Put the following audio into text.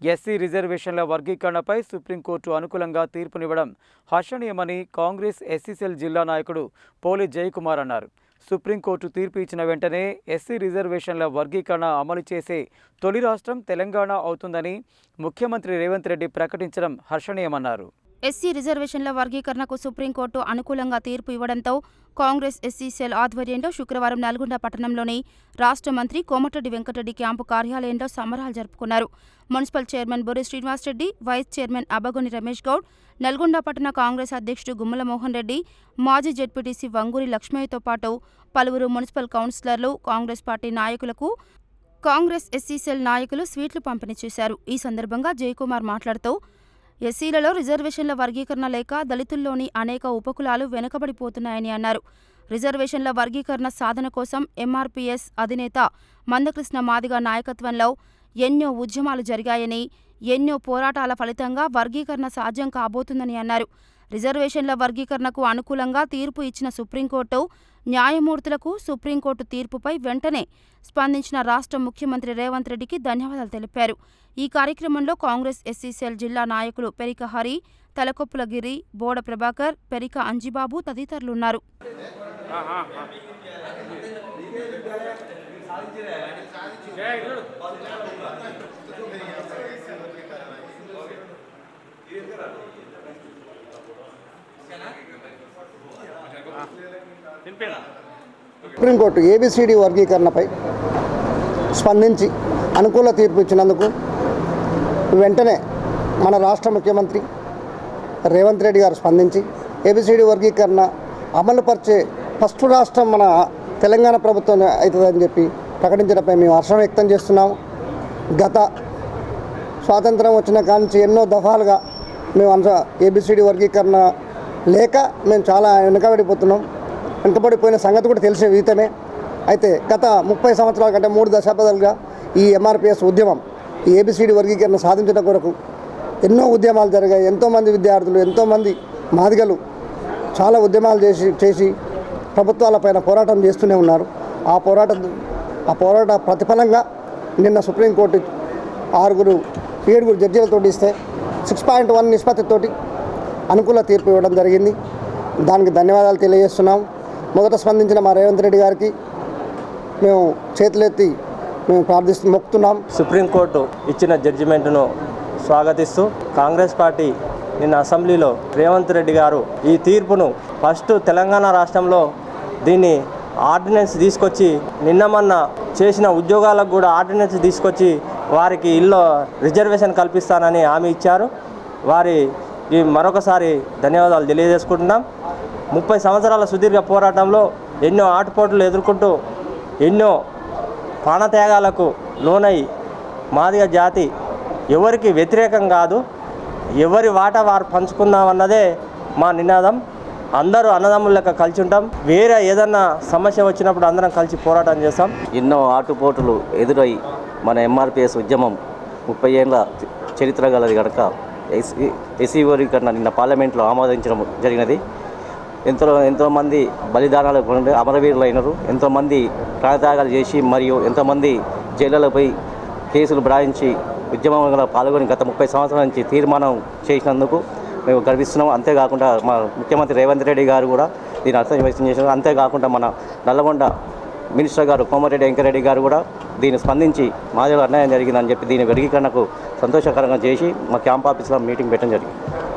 SC రిజర్వేషన్ల వర్గీకరణపై supreme court అనుకూలంగా తీర్పునివ్వడం హర్షణీయమని Congress SC cell జిల్లా నాయకుడు పోలి జయకుమార్ అన్నారు. సుప్రీంకోర్టు తీర్పు ఇచ్చిన వెంటనే ఎస్సీ రిజర్వేషన్ల వర్గీకరణ అమలు చేసే తొలి రాష్ట్రం తెలంగాణ అవుతుందని ముఖ్యమంత్రి రేవంత్ రెడ్డి ప్రకటించడం హర్షణీయమన్నారు. ఎస్సీ రిజర్వేషన్ల వర్గీకరణకు సుప్రీంకోర్టు అనుకూలంగా తీర్పు ఇవ్వడంతో కాంగ్రెస్ ఎస్సీ సెల్ ఆధ్వర్యంలో శుక్రవారం నల్గొండ పట్టణంలోని రాష్ట్ర మంత్రి కోమటిరెడ్డి వెంకటరెడ్డి క్యాంపు కార్యాలయంలో సంబరాలు జరుపుకున్నారు. Municipal chairman Bori Srinivasa Reddy vice chairman Abagoni Ramesh Goud Nalgonda పట్టణ కాంగ్రెస్ అధ్యక్షుడు గుమ్మల మోహన్ రెడ్డి మాజీ జెడ్పీటీసీ వంగూరి లక్ష్మయ్యతో పాటు పలువురు మున్సిపల్ కౌన్సిలర్లు కాంగ్రెస్ పార్టీ నాయకులకు కాంగ్రెస్ ఎస్సీ సెల్ నాయకులు స్వీట్లు పంపిణీ చేశారు. ఈ సందర్భంగా జయకుమార్ మాట్లాడుతూ ఎస్సీలలో రిజర్వేషన్ల వర్గీకరణ లేక దళితుల్లోని అనేక ఉపకులాలు వెనుకబడిపోతున్నాయని అన్నారు. రిజర్వేషన్ల వర్గీకరణ సాధన కోసం ఎంఆర్పీఎస్ అధినేత మందకృష్ణ మాదిగ నాయకత్వంలో ఎన్నో ఉద్యమాలు జరిగాయని ఎన్నో పోరాటాల ఫలితంగా వర్గీకరణ సాధ్యం కాబోతుందని అన్నారు. రిజర్వేషన్ల వర్గీకరణకు అనుకూలంగా తీర్పు ఇచ్చిన సుప్రీంకోర్టు న్యాయమూర్తులకు సుప్రీంకోర్టు తీర్పుపై వెంటనే స్పందించిన రాష్ట్ర ముఖ్యమంత్రి రేవంత్ రెడ్డికి ధన్యవాదాలు తెలిపారు. ఈ కార్యక్రమంలో కాంగ్రెస్ ఎస్సీసీఎల్ జిల్లా నాయకులు పెరిక హరి తలకొప్పుల గిరి బోడ ప్రభాకర్ పెరిక అంజిబాబు తదితరులున్నారు. సుప్రీంకోర్టు ఏబిసిడి వర్గీకరణపై స్పందించి అనుకూల తీర్పు ఇచ్చినందుకు వెంటనే మన రాష్ట్ర ముఖ్యమంత్రి రేవంత్ రెడ్డి గారు స్పందించి ఏబిసిడి వర్గీకరణ అమలుపరిచే ఫస్ట్ రాష్ట్రం మన తెలంగాణ ప్రభుత్వం అవుతుందని చెప్పి ప్రకటించడంపై మేము హర్షం వ్యక్తం చేస్తున్నాము. గత స్వాతంత్రం వచ్చిన కానించి ఎన్నో దఫాలుగా మేము అంశ ఏబిసిడి వర్గీకరణ లేక మేము చాలా వెనుకబడిపోతున్నాం. వెనుకబడిపోయిన సంగతి కూడా తెలిసే విదితమే అయితే గత ముప్పై సంవత్సరాల కంటే మూడు దశాబ్దాలుగా ఈ ఎంఆర్పిఎస్ ఉద్యమం ఈ ఏబిసిడి వర్గీకరణ సాధించడం కొరకు ఎన్నో ఉద్యమాలు జరిగాయి. ఎంతోమంది విద్యార్థులు ఎంతోమంది మాదిగలు చాలా ఉద్యమాలు చేసి చేసి ప్రభుత్వాలపైన పోరాటం చేస్తూనే ఉన్నారు. ఆ పోరాటం ఆ పోరాట ప్రతిఫలంగా నిన్న సుప్రీంకోర్టు ఆరుగురు ఏడుగురు జడ్జీలతో ఇస్తే సిక్స్ పాయింట్ వన్ నిష్పత్తితోటి అనుకూల తీర్పు ఇవ్వడం జరిగింది. దానికి ధన్యవాదాలు తెలియజేస్తున్నాం. మొదట స్పందించిన మా రేవంత్ రెడ్డి గారికి మేము చేతులెత్తి మేము ప్రార్థిస్తూ మొక్కుతున్నాం. సుప్రీంకోర్టు ఇచ్చిన జడ్జిమెంట్ను స్వాగతిస్తూ కాంగ్రెస్ పార్టీ నిన్న అసెంబ్లీలో రేవంత్ రెడ్డి గారు ఈ తీర్పును ఫస్ట్ తెలంగాణ రాష్ట్రంలో దీన్ని ఆర్డినెన్స్ తీసుకొచ్చి నిన్న మొన్న చేసిన ఉద్యోగాలకు కూడా ఆర్డినెన్స్ తీసుకొచ్చి వారికి ఇల్లు రిజర్వేషన్ కల్పిస్తానని హామీ ఇచ్చారు. వారి ఈ మరొకసారి ధన్యవాదాలు తెలియజేసుకుంటున్నాం. ముప్పై సంవత్సరాల సుదీర్ఘ పోరాటంలో ఎన్నో ఆటుపోట్లు ఎదుర్కొంటూ ఎన్నో ప్రాణత్యాగాలకు లోనై మాదిగ జాతి ఎవరికి వ్యతిరేకం కాదు ఎవరి వాటా వారు పంచుకుందామన్నదే మా నినాదం. అందరూ అన్నదమ్ముల లెక్క కలిసి ఉంటాం వేరే ఏదన్నా సమస్య వచ్చినప్పుడు అందరం కలిసి పోరాటం చేస్తాం. ఎన్నో ఆటుపోటులు ఎదురై మన ఎంఆర్పిఎస్ ఉద్యమం ముప్పై ఏళ్ళ చరిత్ర గలది కనుక ఎస్సీ ఎస్సీ వర్గీకరణ నిన్న పార్లమెంట్లో ఆమోదించడం జరిగినది. ఎంతో ఎంతోమంది బలిదానాలు పొంది అమరవీరులు అయినారు ఎంతోమంది ప్రాణత్యాగాలు చేసి మరియు ఎంతోమంది జైళ్ళపై కేసులు బ్రాయించి ఉద్యమంలో పాల్గొని గత ముప్పై సంవత్సరాల నుంచి తీర్మానం చేసినందుకు మేము గర్విస్తున్నాం. అంతేకాకుండా మా ముఖ్యమంత్రి రేవంత్ రెడ్డి గారు కూడా దీని అర్థం వ్యక్తం చేసినారు అంతేకాకుండా మన నల్లగొండ మినిస్టర్ గారు కోమరెడ్డి వెంకరెడ్డి గారు కూడా దీన్ని స్పందించి మాదిలో అన్యాయం జరిగిందని చెప్పి దీని వర్గీకరణకు సంతోషకరంగా చేసి మా క్యాంప్ ఆఫీస్లో మీటింగ్ పెట్టడం జరిగింది.